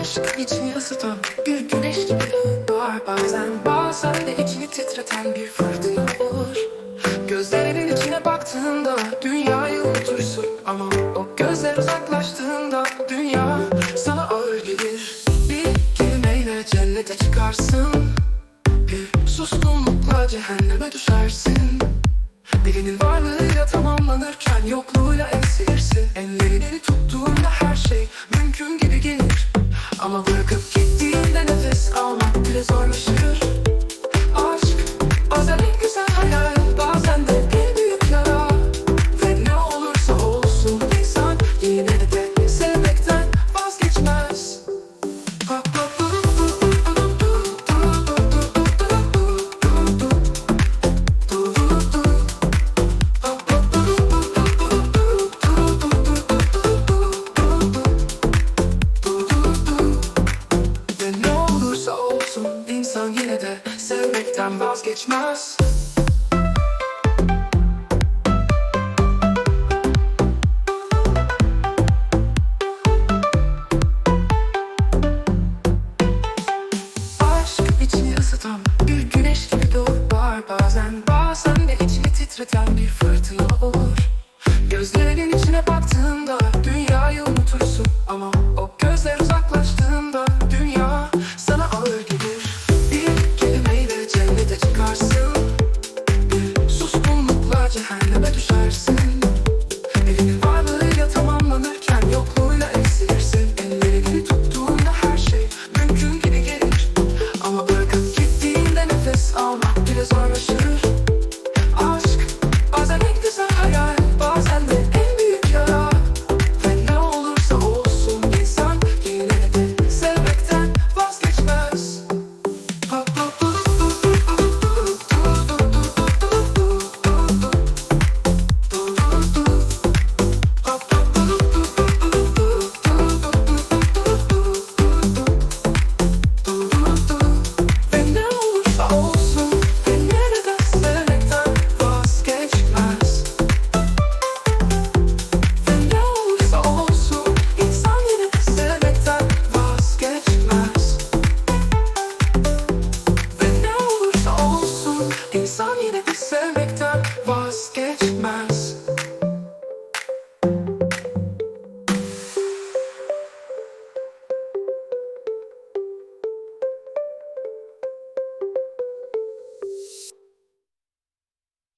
aşk içini ısıtan bir güneş gibi doğar bazen. Bazen de içini titreten bir fırtına olur. Gözlerinin içine baktığında dünyayı unutursun Ama o gözler uzaklaştığında dünya sana ağır gelir. Bir kelimeyle cennete çıkarsın. Bir suskunlukla cehenneme düşersin. Birinin varlığıyla tamamlanırken yokluğuyla eksilirsin Ellerini tuttuğunda senden vazgeçmez. Aşk içini ısıtan bir güneş gibi doğup var. Bazen Bazen de içini titreten bir sadece her düşersin. Victor war es.